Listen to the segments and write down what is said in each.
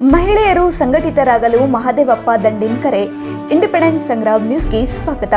ಮಹಿಳೆಯರು ಸಂಘಟಿತರಾಗಲು ಮಹದೇವಪ್ಪ ದಂಡಿನ್ಕರೆ ಇಂಡಿಪೆಂಡೆಂಟ್ ಸಂಗ್ರಾಮ್ ನ್ಯೂಸ್ಗೆ ಸ್ವಾಗತ.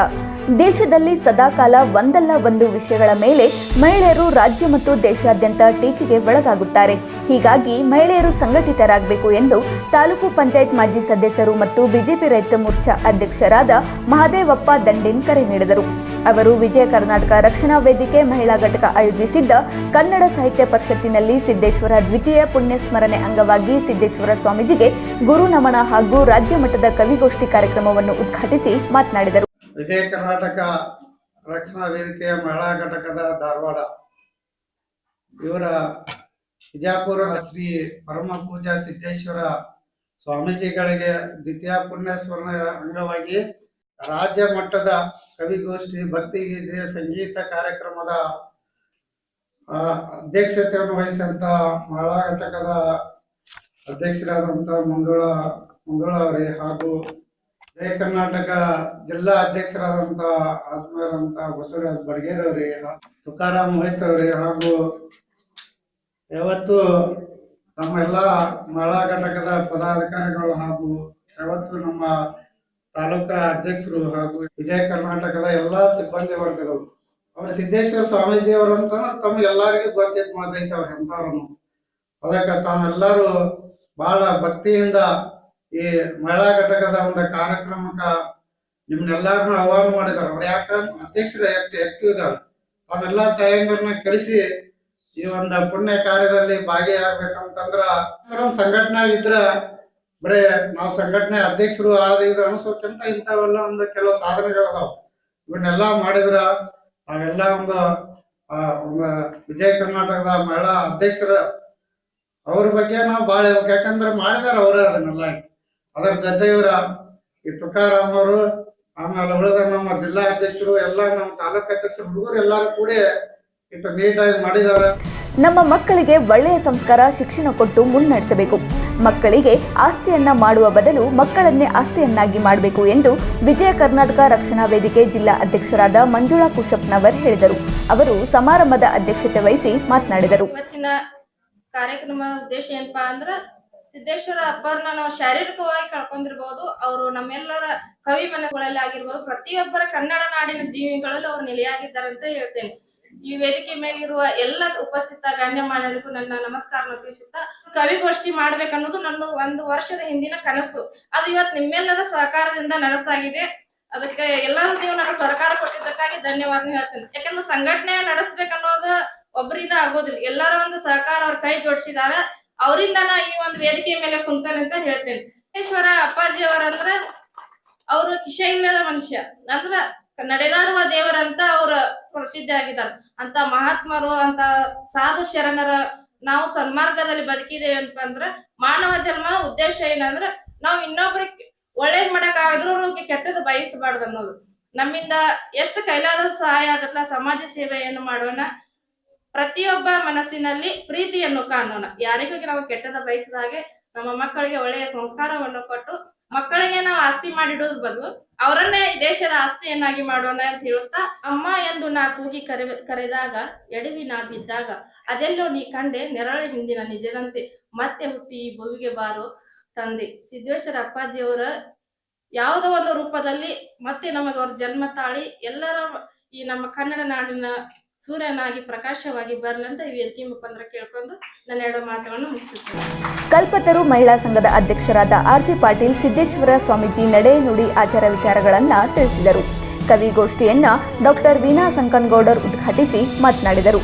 ದೇಶದಲ್ಲಿ ಸದಾಕಾಲ ಒಂದಲ್ಲ ಒಂದು ವಿಷಯಗಳ ಮೇಲೆ ಮಹಿಳೆಯರು ರಾಜ್ಯ ಮತ್ತು ದೇಶಾದ್ಯಂತ ಟೀಕೆಗೆ ಒಳಗಾಗುತ್ತಾರೆ. ಹೀಗಾಗಿ ಮಹಿಳೆಯರು ಸಂಘಟಿತರಾಗಬೇಕು ಎಂದು ತಾಲೂಕು ಪಂಚಾಯತ್ ಮಾಜಿ ಸದಸ್ಯರು ಮತ್ತು ಬಿಜೆಪಿ ರೈತ ಮೋರ್ಚಾ ಅಧ್ಯಕ್ಷರಾದ ಮಹದೇವಪ್ಪ ದಂಡಿನ್ ಕರೆ ನೀಡಿದರು. ಅವರು ವಿಜಯ ಕರ್ನಾಟಕ ರಕ್ಷಣಾ ವೇದಿಕೆ ಮಹಿಳಾ ಘಟಕ ಆಯೋಜಿಸಿದ್ದ ಕನ್ನಡ ಸಾಹಿತ್ಯ ಪರಿಷತ್ತಿನಲ್ಲಿ ಸಿದ್ದೇಶ್ವರ ದ್ವಿತೀಯ ಪುಣ್ಯ ಸ್ಮರಣೆ ಅಂಗವಾಗಿ ಸಿದ್ದೇಶ್ವರ ಸ್ವಾಮೀಜಿಗೆ ಗುರು ನಮನ ಹಾಗೂ ರಾಜ್ಯ ಮಟ್ಟದ ಕವಿಗೋಷ್ಠಿ ಕಾರ್ಯಕ್ರಮವನ್ನು ಉದ್ಘಾಟಿಸಿ ಮಾತನಾಡಿದರು. ವಿಜಯ ಕರ್ನಾಟಕ ರಕ್ಷಣಾ ವೇದಿಕೆಯ ಮಹಿಳಾ ಘಟಕದ ಧಾರವಾಡ. ಇವರ ಬಿಜಾಪುರ ಶ್ರೀ ಪರಮ ಪೂಜಾ ಸಿದ್ದೇಶ್ವರ ಸ್ವಾಮೀಜಿಗಳಿಗೆ ದ್ವಿತೀಯ ಪುಣ್ಯಸ್ಮರಣ ಅಂಗವಾಗಿ ರಾಜ್ಯ ಮಟ್ಟದ ಕವಿಗೋಷ್ಠಿ ಭಕ್ತಿಗೀತೆ ಸಂಗೀತ ಕಾರ್ಯಕ್ರಮದ ಅಧ್ಯಕ್ಷತೆಯನ್ನು ವಹಿಸಿದಂಥ ಮಹಿಳಾ ಘಟಕದ ಅಧ್ಯಕ್ಷರಾದಂತ ಮಂಜುಳಾ ಮಂಗಳ ಅವರೇ ಹಾಗೂ ಜಯ ಕರ್ನಾಟಕ ಜಿಲ್ಲಾ ಅಧ್ಯಕ್ಷರಾದಂತ ಆತ್ಮೀಯರಂತ ಬಸವರಾಜ್ ಬಡ್ಗೇರ್ ಅವರೇ ತುಕಾರಾಮ್ ಮೊಹಿತ್ ಅವರೇ ಹಾಗೂ ಯಾವತ್ತು ನಮ್ಮೆಲ್ಲ ಮಹಿಳಾ ಘಟಕದ ಪದಾಧಿಕಾರಿಗಳು ಹಾಗೂ ಯಾವತ್ತು ನಮ್ಮ ತಾಲೂಕಾ ಅಧ್ಯಕ್ಷರು ಹಾಗೂ ವಿಜಯ ಕರ್ನಾಟಕದ ಎಲ್ಲಾ ಸಿಬ್ಬಂದಿ ವರ್ಗದವರು. ಅವ್ರು ಸಿದ್ದೇಶ್ವರ ಸ್ವಾಮೀಜಿ ಅವರಂತ ತಮ್ಮ ಎಲ್ಲರಿಗೂ ಗೊತ್ತಿತ್ತು ಮಾತೈತೆ ಅವ್ರ ಎಂತವ್ರನ್ನು ಅದಕ್ಕೆ ತಾವೆಲ್ಲರೂ ಬಹಳ ಭಕ್ತಿಯಿಂದ ಈ ಮಹಿಳಾ ಘಟಕದ ಒಂದು ಕಾರ್ಯಕ್ರಮಕ್ಕ ನಿಮ್ನೆಲ್ಲಾರನ್ನು ಆಹ್ವಾನ ಮಾಡಿದಾರೆ. ಅವ್ರು ಯಾಕ ಅಧ್ಯಕ್ಷರು ಆಕ್ಟಿವ್ ಇದಾರೆ. ಅವೆಲ್ಲ ತಾಯಂದಿರನ್ನ ಕರೆಸಿ ಈ ಒಂದು ಪುಣ್ಯ ಕಾರ್ಯದಲ್ಲಿ ಭಾಗಿಯಾಗಬೇಕಂತಂದ್ರ ಒಂದು ಸಂಘಟನೆ ಇದ್ರ ಬರೇ ನಾವು ಸಂಘಟನೆ ಅಧ್ಯಕ್ಷರು ಆದ ಇದು ಅನಿಸೋಕ್ಕಿಂತ ಇಂಥವೆಲ್ಲ ಒಂದು ಕೆಲವು ಸಾಧನೆಗಳು ಅದಾವ. ಇವನ್ನೆಲ್ಲ ಮಾಡಿದ್ರ ಅವೆಲ್ಲ ಒಂದು ವಿಜಯ ಕರ್ನಾಟಕದ ಮಹಿಳಾ ಅಧ್ಯಕ್ಷರ ಅವ್ರ ಬಗ್ಗೆ ನಾವು ಭಾಳ. ಯಾಕಂದ್ರೆ ಮಾಡಿದಾರ ಅವರೇ ಅದನ್ನೆಲ್ಲ. ಅದರ ಜೊತೆ ಇವರ ಈ ತುಕಾರಾಮ್ ಅವರು ಆಮೇಲೆ ಉಳಿದ ನಮ್ಮ ಜಿಲ್ಲಾ ಅಧ್ಯಕ್ಷರು ಎಲ್ಲ ನಮ್ಮ ತಾಲೂಕ ಅಧ್ಯಕ್ಷರು ಹುಡುಗರು ಎಲ್ಲರೂ ಕೂಡಿ ಇಟ್ಟು ನೀಟಾಗಿ ಮಾಡಿದ್ದಾರೆ. ನಮ್ಮ ಮಕ್ಕಳಿಗೆ ಒಳ್ಳೆಯ ಸಂಸ್ಕಾರ ಶಿಕ್ಷಣ ಕೊಟ್ಟು ಮುನ್ನಡೆಸಬೇಕು. ಮಕ್ಕಳಿಗೆ ಆಸ್ತಿಯನ್ನ ಮಾಡುವ ಬದಲು ಮಕ್ಕಳನ್ನೇ ಆಸ್ತಿಯನ್ನಾಗಿ ಮಾಡಬೇಕು ಎಂದು ವಿಜಯ ಕರ್ನಾಟಕ ರಕ್ಷಣಾ ವೇದಿಕೆ ಜಿಲ್ಲಾ ಅಧ್ಯಕ್ಷರಾದ ಮಂಜುಳಾ ಕುಶಪ್ನವರ್ ಹೇಳಿದರು. ಅವರು ಸಮಾರಂಭದ ಅಧ್ಯಕ್ಷತೆ ವಹಿಸಿ ಮಾತನಾಡಿದರು. ಇವತ್ತಿನ ಕಾರ್ಯಕ್ರಮ ಉದ್ದೇಶ ಏನಪ್ಪಾ ಅಂದ್ರ ಸಿದ್ದೇಶ್ವರ ಅಪ್ಪರ್ನ ನಾವು ಶಾರೀರಿಕವಾಗಿ ಕಳ್ಕೊಂಡಿರ್ಬೋದು, ಅವರು ನಮ್ಮೆಲ್ಲರ ಕವಿ ಮನಸ್ಸುಗಳಲ್ಲಿ ಆಗಿರ್ಬೋದು, ಪ್ರತಿಯೊಬ್ಬರ ಕನ್ನಡ ನಾಡಿನ ಜೀವಿಗಳಲ್ಲಿ ಅವ್ರು ನೆಲೆಯಾಗಿದ್ದಾರೆ ಅಂತ ಹೇಳ್ತೇನೆ. ಈ ವೇದಿಕೆ ಮೇಲಿರುವ ಎಲ್ಲ ಉಪಸ್ಥಿತ ಗಣ್ಯಮಾನ್ಯರಿಗೂ ನನ್ನ ನಮಸ್ಕಾರ ತಿಳಿಸುತ್ತಾ, ಕವಿಗೋಷ್ಠಿ ಮಾಡ್ಬೇಕನ್ನೋದು ನನ್ನ ಒಂದು ವರ್ಷದ ಹಿಂದಿನ ಕನಸು. ಅದು ಇವತ್ತು ನಿಮ್ಮೆಲ್ಲರ ಸಹಕಾರದಿಂದ ನನಸಾಗಿದೆ ಅದಕ್ಕೆ ಎಲ್ಲರೂ ನೀವು ನನ್ನ ಸರ್ಕಾರ ಕೊಟ್ಟಿದ್ದಕ್ಕಾಗಿ ಧನ್ಯವಾದ ಹೇಳ್ತೇನೆ. ಯಾಕಂದ್ರೆ ಸಂಘಟನೆ ನಡೆಸ್ಬೇಕನ್ನೋದು ಒಬ್ಬರಿಂದ ಆಗೋದಿಲ್ಲ. ಎಲ್ಲರ ಒಂದು ಸಹಕಾರ ಅವ್ರ ಕೈ ಜೋಡಿಸಿದಾರ ಅವರಿಂದ ಈ ಒಂದು ವೇದಿಕೆ ಮೇಲೆ ಕುಂತಾನೆ ಅಂತ ಹೇಳ್ತೇನೆ. ಈಶ್ವರ ಅಪ್ಪಾಜಿ ಅವರಂದ್ರ ಅವರು ಕಿಶ ಮನುಷ್ಯ. ಅಂದ್ರ ನಡೆದಾಡುವ ದೇವರಂತ ಅವ್ರ ಪ್ರಸಿದ್ಧ ಆಗಿದ್ದಾರೆ. ಅಂತ ಮಹಾತ್ಮರು, ಅಂತ ಸಾಧು ಶರಣರ ನಾವು ಸನ್ಮಾರ್ಗದಲ್ಲಿ ಬದುಕಿದೇವೆ ಅಂತ ಅಂದ್ರ ಮಾನವ ಜನ್ಮ ಉದ್ದೇಶ ಏನಂದ್ರ ನಾವು ಇನ್ನೊಬ್ರಿಗೆ ಒಳ್ಳೇದ್ ಮಾಡಕ್ ಆದ್ರೂ ಕೆಟ್ಟದ್ದು ಬಯಸಬಾರ್ದು ಅನ್ನೋದು. ನಮ್ಮಿಂದ ಎಷ್ಟು ಕೈಲಾದ ಸಹಾಯ ಆಗತ್ತಲ್ಲ ಸಮಾಜ ಸೇವೆಯನ್ನು ಮಾಡೋಣ. ಪ್ರತಿಯೊಬ್ಬ ಮನಸ್ಸಿನಲ್ಲಿ ಪ್ರೀತಿಯನ್ನು ಕಾಣೋಣ. ಯಾರಿಗೂ ನಾವು ಕೆಟ್ಟದ ಬಯಸಿದ ಹಾಗೆ ನಮ್ಮ ಮಕ್ಕಳಿಗೆ ಒಳ್ಳೆಯ ಸಂಸ್ಕಾರವನ್ನು ಕೊಟ್ಟು ಮಕ್ಕಳಿಗೆ ನಾವು ಆಸ್ತಿ ಮಾಡಿಡೋದ್ ಬದಲು ಅವರನ್ನೇ ದೇಶದ ಆಸ್ತಿಯನ್ನಾಗಿ ಮಾಡೋಣ ಅಂತ ಹೇಳುತ್ತಾ, ಅಮ್ಮ ಎಂದು ನಾ ಕೂಗಿ ಕರೆ ಕರೆದಾಗ, ಎಡವಿ ನಾ ಬಿದ್ದಾಗ, ಅದೆಲ್ಲೋ ನೀ ಕಂಡೆ ನೆರಳು ಹಿಂದಿನ ನಿಜದಂತೆ. ಮತ್ತೆ ಹುಟ್ಟಿ ಈ ಭುವಿಗೆ ಬಾರೋ ತಂದೆ. ಸಿದ್ದೇಶ್ವರ ಅಪ್ಪಾಜಿಯವರ ಯಾವುದೋ ಒಂದು ರೂಪದಲ್ಲಿ ಮತ್ತೆ ನಮಗೆ ಅವ್ರ ಜನ್ಮ ತಾಳಿ ಎಲ್ಲರ ಈ ನಮ್ಮ ಕನ್ನಡ ನಾಡಿನ ಸೂರ್ಯನಾಗಿ ಪ್ರಕಾಶವಾಗಿ ಬರಲಂತ ಈ ವೇದಿಕೆ ಮುಖಾಂತರ ಕೇಳ್ಕೊಂಡು ನನ್ನ ಎರಡು ಮಾತುಗಳನ್ನು ಮುಗಿಸುತ್ತೇನೆ. ಕಲ್ಪತರು ಮಹಿಳಾ ಸಂಘದ ಅಧ್ಯಕ್ಷರಾದ ಆರ್ತಿ ಪಾಟೀಲ್ ಸಿದ್ದೇಶ್ವರ ಸ್ವಾಮೀಜಿ ನಡೆ ನುಡಿ ಆಚಾರ ವಿಚಾರಗಳನ್ನ ತಿಳಿಸಿದರು. ಕವಿಗೋಷ್ಠಿಯನ್ನ ಡಾಕ್ಟರ್ ವೀಣಾ ಸಂಕನ್ಗೌಡರ್ ಉದ್ಘಾಟಿಸಿ ಮಾತನಾಡಿದರು.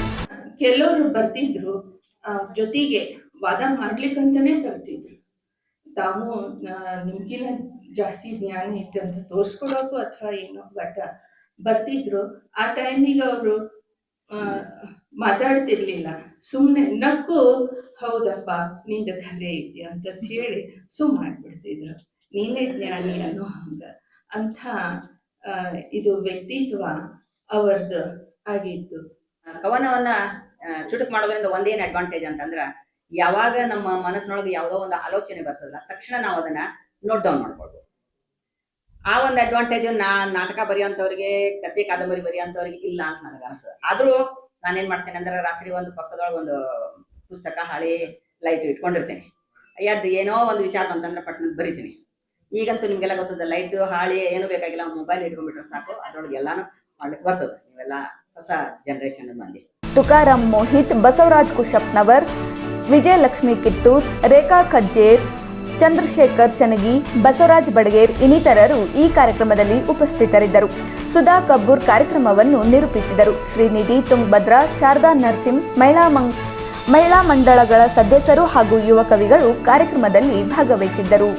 ಕೆಲವರು ಬರ್ತಿದ್ರು ಜೊತೆಗೆ ವಾದ ಮಾಡ್ಲಿಕ್ಕಂತಾನೆ ಬರ್ತಿದ್ರು. ತಾವು ನಿಮ್ಗಿನ ನಿಮ್ಗಿನ್ನ ಜಾಸ್ತಿ ಜ್ಞಾನ ಇತ್ತು ಅಂತ ತೋರಿಸ್ಕೊಡೋಕು ಅಥವಾ ಏನೋ ಬಟ್ ಬರ್ತಿದ್ರು ಆ ಟೈಮಿಗೆ ಅವರು ಮಾತಾಡ್ತಿರ್ಲಿಲ್ಲ. ಸುಮ್ಮನೆ ನಕ್ಕು, ಹೌದಪ್ಪ, ನಿಂದ ಖರೆ ಐತಿ ಅಂತ ಹೇಳಿ ಸುಮ್ಮ ಮಾಡ್ಬಿಡ್ತಿದ್ರು. ನೀನೇ ಜ್ಞಾನಿ ಅನ್ನೋ ಹಂಗ. ಅಂಥ ಇದು ವ್ಯಕ್ತಿತ್ವ ಅವರದ್ದು ಆಗಿತ್ತು. ಕವನವನ್ನ ಚುಟುಕು ಮಾಡೋದ್ರಿಂದ ಒಂದೇನು ಅಡ್ವಾಂಟೇಜ್ ಅಂತಂದ್ರ, ಯಾವಾಗ ನಮ್ಮ ಮನಸ್ಸಿನೊಳಗೆ ಯಾವುದೋ ಒಂದು ಆಲೋಚನೆ ಬರ್ತದಲ್ಲ, ತಕ್ಷಣ ನಾವು ಅದನ್ನ ನೋಟ್ ಡೌನ್ ಮಾಡ್ಕೊಳ್ಬೋದು. ಆ ಒಂದು ಅಡ್ವಾಂಟೇಜ್ ನಾ ನಾಟಕ ಬರೆಯೋಂಥವ್ರಿಗೆ ಕತೆ ಕಾದಂಬರಿ ಬರೆಯೋಂಥವ್ರಿಗೆ ಇಲ್ಲ ಅಂತ ನನಗೆ ಅನಿಸ್ತದೆ ಆದ್ರೂ ನಾನೇನ್ ಮಾಡ್ತೇನೆ ಅಂದ್ರೆ ರಾತ್ರಿ ಒಂದು ಪಕ್ಕದೊಳಗೆ ಒಂದು ಪುಸ್ತಕ, ಹಳೆ ಲೈಟ್ ಇಟ್ಕೊಂಡಿರ್ತೇನೆ. ಅಯ್ಯದ್ ಏನೋ ಒಂದು ವಿಚಾರ ಬಂತಂದ್ರೆ ಪಟ್ಟಣದ ಬರಿತೀನಿ. ಈಗಂತೂ ನಿಮಗೆಲ್ಲ ಗೊತ್ತದ ಲೈಟ್ ಹಾಳಿ ಏನು ಬೇಕಾಗಿಲ್ಲ ಮೊಬೈಲ್ ಇಟ್ಕೊಂಡ್ಬಿಟ್ರೆ ಸಾಕು. ಅದ್ರೊಳಗೆ ಎಲ್ಲಾನು ಮಾಡ್ಲಿಕ್ಕೆ ಬರ್ತದೆ. ನೀವೆಲ್ಲ ಹೊಸ ಜನರೇಷನ್ ಮಂದಿ ತುಕಾರಾಮ್ ಮೋಹಿತ್ ಬಸವರಾಜ್ ಕುಶಪ್ನವರ್, ವಿಜಯಲಕ್ಷ್ಮಿ ಕಿತ್ತೂರ್, ರೇಖಾ ಖಜ್ಜೇರ್ ಚಂದ್ರಶೇಖರ್ ಚನಗಿ ಬಸವರಾಜ್ ಬಡಗೇರ್ ಇನ್ನಿತರರು ಈ ಕಾರ್ಯಕ್ರಮದಲ್ಲಿ ಉಪಸ್ಥಿತರಿದ್ದರು. ಸುಧಾ ಕಬ್ಬೂರ್ ಕಾರ್ಯಕ್ರಮವನ್ನು ನಿರೂಪಿಸಿದರು. ಶ್ರೀನಿಧಿ ತುಂಗಭದ್ರಾ, ಶಾರದಾ ನರ್ಸಿಂ ಮಹಿಳಾ ಮಹಿಳಾ ಮಂಡಳಗಳ ಸದಸ್ಯರು ಹಾಗೂ ಯುವ ಕವಿಗಳು ಕಾರ್ಯಕ್ರಮದಲ್ಲಿ ಭಾಗವಹಿಸಿದ್ದರು.